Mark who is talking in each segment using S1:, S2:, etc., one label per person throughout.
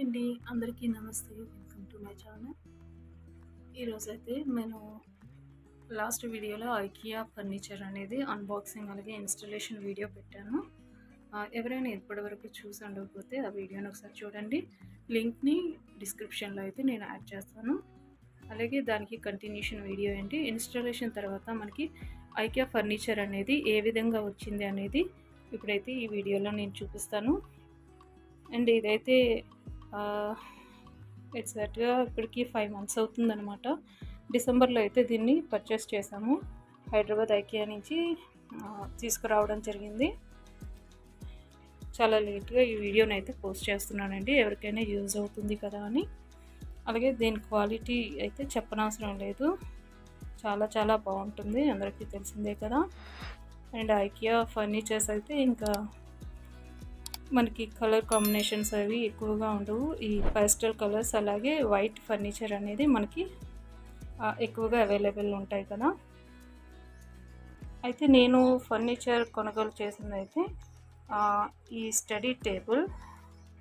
S1: అండి అందరికీ నమస్తే. Welcome to my channel. ఈరోజైతే నేను లాస్ట్ వీడియోలో ఐకియా ఫర్నిచర్ అనేది అన్బాక్సింగ్ అలాగే ఇన్స్టలేషన్ వీడియో పెట్టాను. ఎవరైనా ఇప్పటివరకు చూసి ఉండకపోతే ఆ వీడియోని ఒకసారి చూడండి. లింక్ని డిస్క్రిప్షన్లో అయితే నేను యాడ్ చేస్తాను. అలాగే దానికి కంటిన్యూషన్ వీడియో ఏంటి? ఇన్స్టాలేషన్ తర్వాత మనకి ఐకియా ఫర్నిచర్ అనేది ఏ విధంగా వచ్చింది అనేది ఇప్పుడైతే ఈ వీడియోలో నేను చూపిస్తాను. అండ్ ఇదైతే ఎగ్జాక్ట్గా ఇప్పటికి ఫైవ్ మంత్స్ అవుతుందనమాట డిసెంబర్లో అయితే దీన్ని పర్చేస్ చేశాము. హైదరాబాద్ ఐకియా నుంచి తీసుకురావడం జరిగింది. చాలా లేట్గా ఈ వీడియోని అయితే పోస్ట్ చేస్తున్నానండి. ఎవరికైనా యూజ్ అవుతుంది కదా అని. అలాగే దీని క్వాలిటీ అయితే చెప్పనవసరం లేదు. చాలా చాలా బాగుంటుంది. అందరికీ తెలిసిందే కదా. అండ్ ఐకియా ఫర్నిచర్స్ అయితే ఇంకా మనకి కలర్ కాంబినేషన్స్ అవి ఎక్కువగా ఉండవు. ఈ పేస్టల్ కలర్స్ అలాగే వైట్ ఫర్నిచర్ అనేది మనకి ఎక్కువగా అవైలబుల్ ఉంటాయి కదా. అయితే నేను ఫర్నిచర్ కొనుగోలు చేసింది అయితే ఈ స్టడీ టేబుల్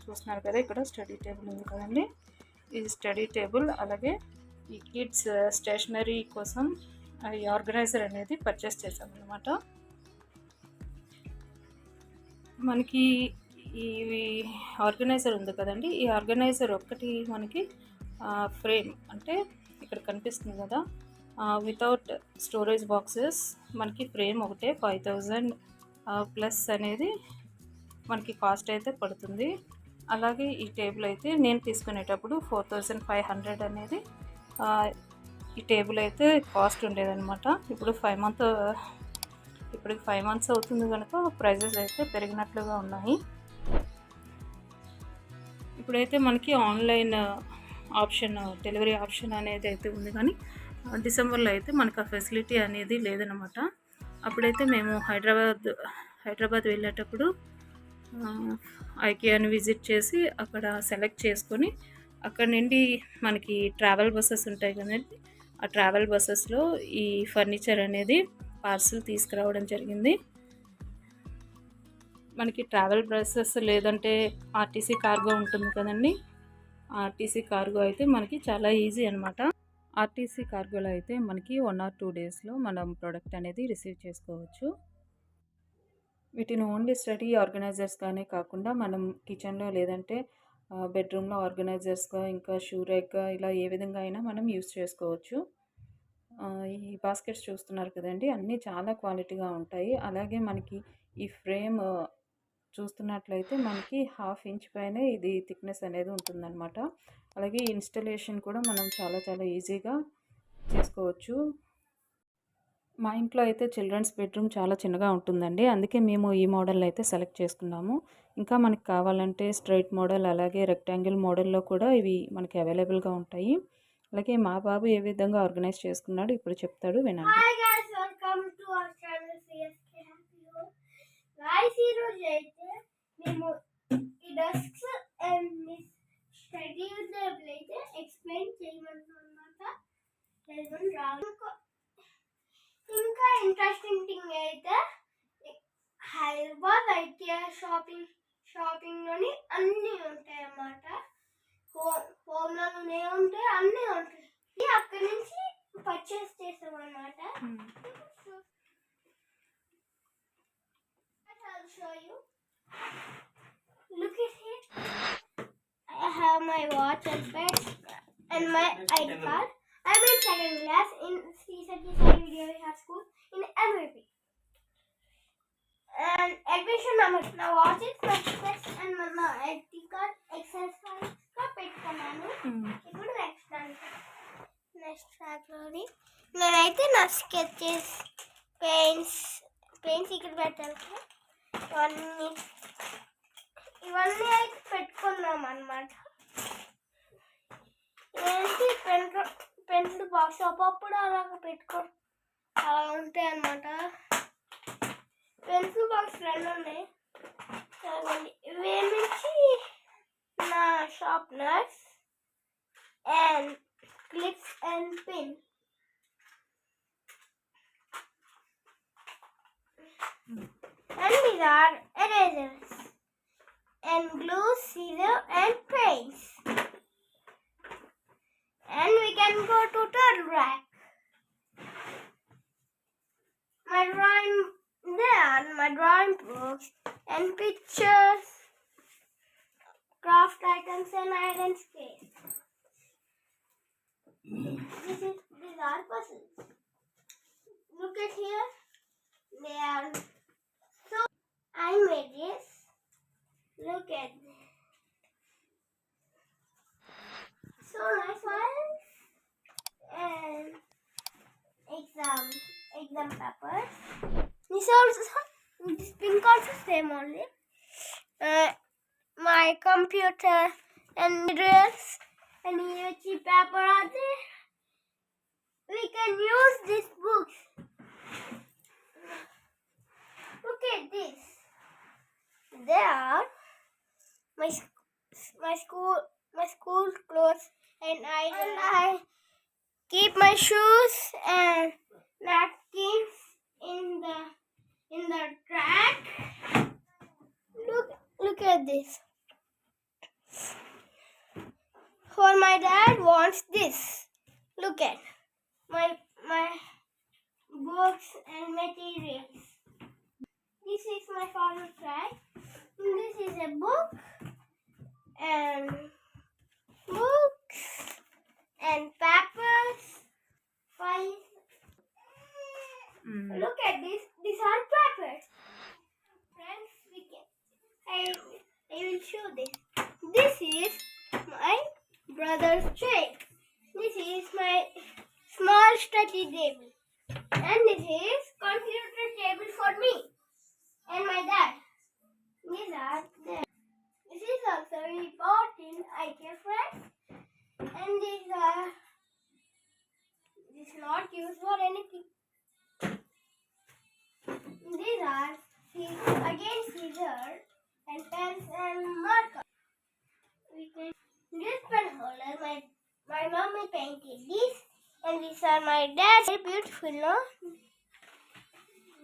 S1: చూస్తున్నారు కదా ఇక్కడ స్టడీ టేబుల్ ఉంది కదండి. ఈ స్టడీ టేబుల్ అలాగే ఈ కిడ్స్ స్టేషనరీ కోసం ఈ ఆర్గనైజర్ అనేది పర్చేస్ చేసామన్నమాట మనకి ఈ ఆర్గనైజర్ ఉంది కదండి ఈ ఆర్గనైజర్ ఒక్కటి మనకి ఫ్రేమ్ అంటే ఇక్కడ కనిపిస్తుంది కదా వితౌట్ స్టోరేజ్ బాక్సెస్ మనకి ఫ్రేమ్ ఒకటే ఫైవ్ థౌజండ్ ప్లస్ అనేది మనకి కాస్ట్ అయితే పడుతుంది. అలాగే ఈ టేబుల్ అయితే నేను తీసుకునేటప్పుడు ఫోర్ థౌజండ్ ఫైవ్ హండ్రెడ్ అనేది ఈ టేబుల్ అయితే కాస్ట్ ఉండేదన్నమాట. ఇప్పుడు ఫైవ్ మంత్ ఇప్పుడు ఫైవ్ మంత్స్ అవుతుంది కనుక ప్రైజెస్ అయితే పెరిగినట్లుగా ఉన్నాయి. ఇప్పుడైతే మనకి ఆన్లైన్ ఆప్షన్ డెలివరీ ఆప్షన్ అనేది అయితే ఉంది కానీ డిసెంబర్లో అయితే మనకు ఆ ఫెసిలిటీ అనేది లేదనమాట అప్పుడైతే మేము హైదరాబాద్ హైదరాబాద్ వెళ్ళేటప్పుడు ఐకియాని విజిట్ చేసి అక్కడ సెలెక్ట్ చేసుకొని అక్కడ నుండి మనకి ట్రావెల్ బస్సెస్ ఉంటాయి కదండి ఆ ట్రావెల్ బస్సెస్లో ఈ ఫర్నిచర్ అనేది పార్సిల్ తీసుకురావడం జరిగింది. మనకి ట్రావెల్ బస్సెస్ లేదంటే ఆర్టీసీ కార్గో ఉంటుంది కదండి. ఆర్టీసీ కార్గో అయితే మనకి చాలా ఈజీ అనమాట ఆర్టీసీ కార్గోలో అయితే మనకి వన్ ఆర్ టూ డేస్లో మనం ప్రోడక్ట్ అనేది రిసీవ్ చేసుకోవచ్చు. వీటిని ఓన్లీ స్టడీ ఆర్గనైజర్స్గానే కాకుండా మనం కిచెన్లో లేదంటే బెడ్రూమ్లో ఆర్గనైజర్స్గా ఇంకా షూ ర్యాక్గా ఇలా ఏ విధంగా అయినా మనం యూస్ చేసుకోవచ్చు. ఈ బాస్కెట్స్ చూస్తున్నారు కదండి అన్నీ చాలా క్వాలిటీగా ఉంటాయి. అలాగే మనకి ఈ ఫ్రేమ్ చూస్తున్నట్లయితే మనకి హాఫ్ ఇంచ్ పైన ఇది థిక్నెస్ అనేది ఉంటుందన్నమాట. అలాగే ఇన్స్టలేషన్ కూడా మనం చాలా చాలా ఈజీగా చేసుకోవచ్చు. మా ఇంట్లో అయితే చిల్డ్రన్స్ బెడ్రూమ్ చాలా చిన్నగా ఉంటుందండి. అందుకే మేము ఈ మోడల్ అయితే సెలెక్ట్ చేసుకున్నాము. ఇంకా మనకి కావాలంటే స్ట్రైట్ మోడల్ అలాగే రెక్టాంగిల్ మోడల్లో కూడా ఇవి మనకి అవైలబుల్గా ఉంటాయి. అలాగే మా బాబు ఏ విధంగా ఆర్గనైజ్ చేసుకున్నాడు ఇప్పుడు చెప్తాడు వినండి.
S2: గాయస్ ఈరోజు అయితే మేము ఈ desks and miss study table అయితే ఎక్స్ప్లెయిన్ చేయమంటున్నమాట అనమాట ఇంకా ఇంట్రెస్టింగ్ థింగ్ అయితే హైదరాబాద్ ఐకియా షాపింగ్ షాపింగ్లోని అన్నీ ఉంటాయి అన్నమాట హోమ్ హోమ్లోనే ఉంటాయి అన్నీ ఉంటాయి. అక్కడి నుంచి పర్చేస్ చేసాం అన్నమాట hmm. show you. Look at it. I have my watch and specs and my ID card. I'm in second class in CSAT video we have school in MVP. And admission number. Now watch it, my specs and my, my ID card exercise గా పెట్టుకున్నాను ఇప్పుడు next దానికి next ట్రాక్లోని నేనైతే నా sketches pains pains ఇక్కడ పెట్టాలి ఇవన్నీ ఇవన్నీ అయితే పెట్టుకున్నాం అనమాట ఏంటి? పెన్ పెన్సిల్ బాక్స్ అప్పుడు అలా పెట్టుకో అలా ఉంటాయి అనమాట పెన్సిల్ బాక్స్ రెండు ఉన్నాయి. చదవండి నా sharpeners and clips and pin. and mirror erasers and glue, scissor and paste. And we can go to third rack. My drawing there, my drawing books and pictures, craft items and iron scale. This is, these are puzzles. Look at here. They are I made this. Look at this. So nice one. And exam exam papers. This also this pink also same only. Uh, my computer and mirrors and EHE paper are there. We can use these books. Look at this. There, my my school my school clothes and I and I keep my shoes and napkins in the in the track. Look look at this. For my dad wants this. Look at my my books and materials. This is my father's bag. This is a book and books and papers, files.
S1: Hmm. Hmm.
S2: Look at this. These are papers. Friends, we can. I I will show this. This is my brother's chair. This is my small study table. And this is computer table for me and my dad. Are there. This is also important IKEA friends. And these are uh, this is not used for anything. These are again scissors and pens and marker. This pen holder my my mommy painted this and these are my dad's Very beautiful no?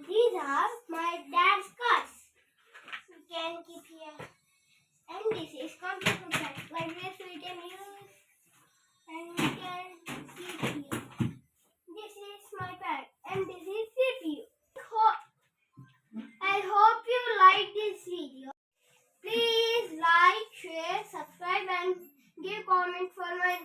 S2: These are my dad's cards. Can keep here. And this is computer pad. Like this we can use and we can see here. This is my pad and this is CPU. I hope you like this video. Please like, share, subscribe and give comment for my